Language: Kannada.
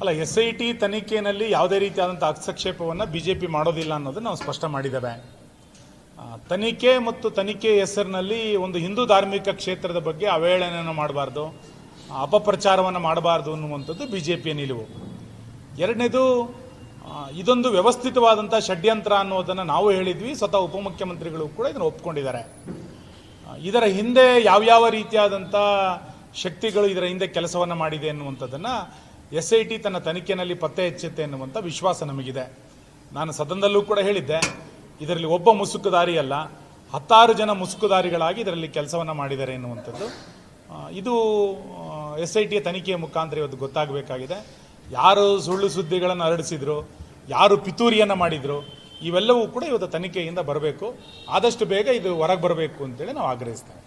ಅಲ್ಲ ಎಸ್ ಐ ಟಿ ತನಿಖೆಯಲ್ಲಿ ಯಾವುದೇ ರೀತಿಯಾದಂಥ ಹಸ್ತಕ್ಷೇಪವನ್ನು ಬಿ ಜೆ ಪಿ ಮಾಡೋದಿಲ್ಲ ಅನ್ನೋದನ್ನು ನಾವು ಸ್ಪಷ್ಟ ಮಾಡಿದ್ದೇವೆ. ತನಿಖೆ ಮತ್ತು ತನಿಖೆ ಹೆಸರಿನಲ್ಲಿ ಒಂದು ಹಿಂದೂ ಧಾರ್ಮಿಕ ಕ್ಷೇತ್ರದ ಬಗ್ಗೆ ಅವಹೇಳನೆಯನ್ನು ಮಾಡಬಾರ್ದು, ಅಪಪ್ರಚಾರವನ್ನು ಮಾಡಬಾರ್ದು ಅನ್ನುವಂಥದ್ದು ಬಿ ಜೆ ಪಿಯ ನಿಲುವು. ಎರಡನೇದು ಇದೊಂದು ವ್ಯವಸ್ಥಿತವಾದಂಥ ಷಡ್ಯಂತ್ರ ಅನ್ನೋದನ್ನು ನಾವು ಹೇಳಿದ್ವಿ, ಸ್ವತಃ ಉಪಮುಖ್ಯಮಂತ್ರಿಗಳು ಕೂಡ ಇದನ್ನು ಒಪ್ಕೊಂಡಿದ್ದಾರೆ. ಇದರ ಹಿಂದೆ ಯಾವ್ಯಾವ ರೀತಿಯಾದಂಥ ಶಕ್ತಿಗಳು ಇದರ ಹಿಂದೆ ಕೆಲಸವನ್ನು ಮಾಡಿದೆ ಅನ್ನುವಂಥದ್ದನ್ನು ಎಸ್ ಐ ಟಿ ತನ್ನ ತನಿಖೆಯಲ್ಲಿ ಪತ್ತೆ ಹೆಚ್ಚುತ್ತೆ ಎನ್ನುವಂಥ ವಿಶ್ವಾಸ ನಮಗಿದೆ. ನಾನು ಸದನದಲ್ಲೂ ಕೂಡ ಹೇಳಿದ್ದೆ, ಇದರಲ್ಲಿ ಒಬ್ಬ ಮುಸುಕುದಾರಿ ಅಲ್ಲ ಹತ್ತಾರು ಜನ ಮುಸುಕುದಾರಿಗಳಾಗಿ ಇದರಲ್ಲಿ ಕೆಲಸವನ್ನು ಮಾಡಿದ್ದಾರೆ ಎನ್ನುವಂಥದ್ದು. ಇದು ಎಸ್ ಐ ಟಿಯ ತನಿಖೆಯ ಮುಖಾಂತರ ಇವತ್ತು ಗೊತ್ತಾಗಬೇಕಾಗಿದೆ. ಯಾರು ಸುಳ್ಳು ಸುದ್ದಿಗಳನ್ನು ಹರಡಿಸಿದ್ರು, ಯಾರು ಪಿತೂರಿಯನ್ನು ಮಾಡಿದ್ರು, ಇವೆಲ್ಲವೂ ಕೂಡ ಇವತ್ತು ತನಿಖೆಯಿಂದ ಬರಬೇಕು. ಆದಷ್ಟು ಬೇಗ ಇದು ಹೊರಗೆ ಬರಬೇಕು ಅಂತೇಳಿ ನಾವು ಆಗ್ರಹಿಸ್ತೇವೆ.